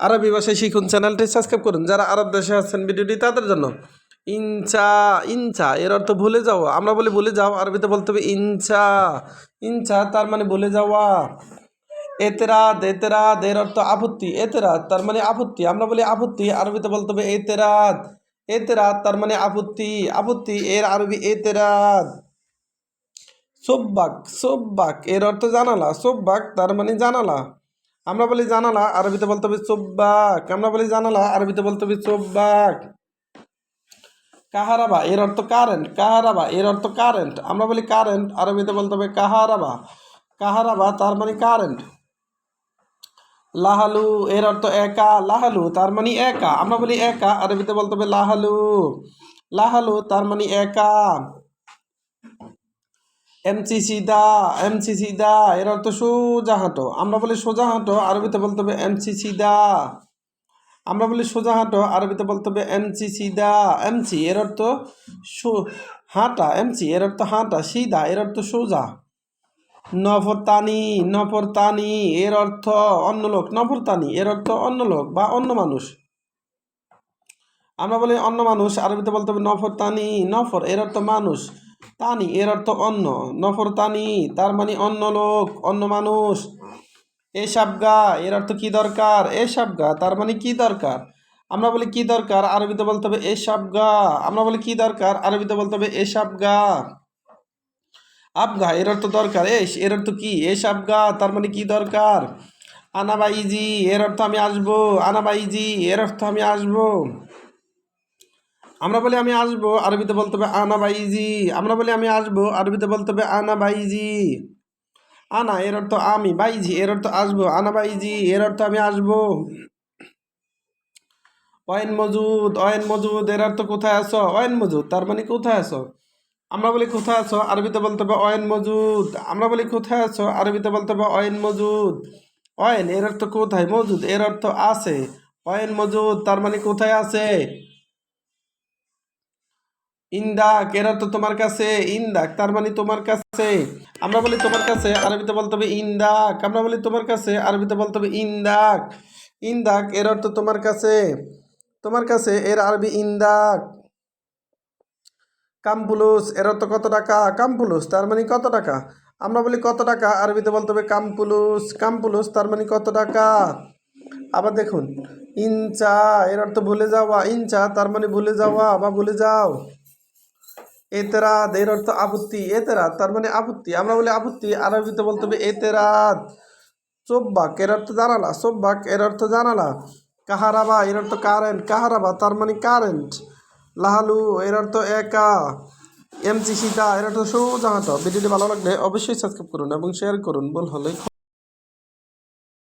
আরবি ভাষায় শিখুন চ্যানেলটি সাবস্ক্রাইব করুন। যারা আরব দেশে আছেন ভিডিওটি তাদের জন্য ইনচা ইনচা, এর অর্থ ভুলে যাওয়া। আমরা বলি ভুলে যাও আরবিতে বলতে হবে ইনচা। ইনচা তার মানে ভুলে যাওয়া। এতেরাদ এতেরাদ, এর অর্থ আপত্তি, এতেরাদ তার মানে আপত্তি। আমরা বলি আপত্তি, আরবিতে বলতে হবে এতেরাদ। এতেরাদ তার মানে আপত্তি আপত্তি, এর আরবি এতেরাদ। সোব্বাক সোব্বাক, এর অর্থ জানালা, সোব্বাক তার মানে জানালা। আমরা বলি জানালা, আরবিতে বলতে হবে সোব্বাক আমরা বলি জানালা, আরবিতে বলতে হবে সোব্বাক কাহারাবা, এর অর্থ কারেন্ট কাহারাবা, এর অর্থ কারেন্ট আমরা বলি কারেন্ট আরবিতে বলতে হবে কাহারাবা। কাহারাবা, তার মানে কারেন্ট লাহালু, এর অর্থ একা। লাহালু, তার মানে একা। আমরা বলি একা, আরবিতে বলতে হবে লাহালু। লাহালু, তার মানে একা। এমসি সিদা এমসি সিদা এর অর্থ সোজা হাঁটো। আমরা বলি সোজা হাঁটো, আরবিতে বলতে হবে এমসি সিদা আমরা বলি সোজা হাঁটো, আরবিতে বলতে হবে এমসি সিদা এমসি, এর অর্থ হাঁটা। এমসি, এর অর্থ হাঁটা সিদা এর অর্থ সোজা। নফরতানি নফরতানি, এর অর্থ অন্য লোক। নফরতানি, এর অর্থ অন্য লোক বা অন্য মানুষ। আমরা বলি অন্য মানুষ, আরবিতে বলতে হবে নফরতানি, নফর, এর অর্থ মানুষ। তানি এর অর্থ অন্য নফর তানি, তার মানে অন্য লোক, অন্য মানুষ। এ সাবগা এর অর্থ কি দরকার? এ সাবগা তার মানে কি দরকার? আমরা বলি কি দরকার? আরবিতে বলতে হবে এ সাবগা আমরা বলি কি দরকার? আরবিতে বলতে হবে এ সাবগা আবগা, এর অর্থ দরকার। এস, এর অর্থ কি? এ সাবগা তার মানে কি দরকার? আনাবাইজি, এর অর্থ আমি আসব। আনাবাইজি, এর অর্থ আমি আসব। আমরা বলি আমি আসব, আরবিতে বলতে হবে আনা বাইজি। আমরা বলি আমি আসব, আরবিতে বলতে হবে আনা বাইজি। আনা, এর অর্থ আমি, বাইজি, এর অর্থ আসব, আনা বাইজি, এর অর্থ আমি আসব। অয়েন মজুদ অয়েন মজুদ, এর অর্থ কোথায় আছো? অয়েন মজুদ, তার মানে কোথায় আছো? আমরা বলি কোথায় আছো? আরবিতে বলতে হবে অয়েন মজুদ। আমরা বলি কোথায় আছো? আরবিতে বলতে হবে অয়েন মজুদ। অয়েন, এর অর্থ কোথায়? মজুদ, এর অর্থ আছে। অয়েন মজুদ, তার মানে কোথায় আছে? ইন্দাক এর অর্থ তোমার কাছে ইন্দাক তার মানে তোমার কাছে, আমরা বলি তোমার কাছে, আরবিতে বলতে হবে ইন্দাক আমরা বলি তোমার কাছে, আরবিতে বলতে হবে ইন্দাক ইন্দাক এর অর্থ তোমার কাছে তোমার কাছে, এর আরবি ইন্দাক কামপুলুস এর অর্থ কত টাকা, কামপুলুস, তার মানে কত টাকা, আমরা বলি কত টাকা, আরবিতে বলতে হবে কামপুলুস কামপুলুস, তার মানে কত টাকা, আবার দেখুন, ইনচা, এর অর্থ ভুলে যাওয়া, ইনচা, তার মানে ভুলে যাওয়া, বা ভুলে যাও এতেরাদ, এর অর্থ আপত্তি, এতেরাদ, তার মানে আপত্তি। আমরা বলি আপত্তি, আরবিতে বলতে হবে এতেরাদ। চোব্বাক, এর অর্থ জানালা, চোব্বাক, এর অর্থ জানালা। কাহারাবা, এর অর্থ কারেন্ট, কাহারাবা, তার মানে কারেন্ট। লাহালু, এর অর্থ একা। এমসি সীতা এর অর্থ সোজা হাঁটো ভিডিওটি ভালো লাগলে অবশ্যই সাবস্ক্রাইব করুন এবং শেয়ার করুন। বল হলে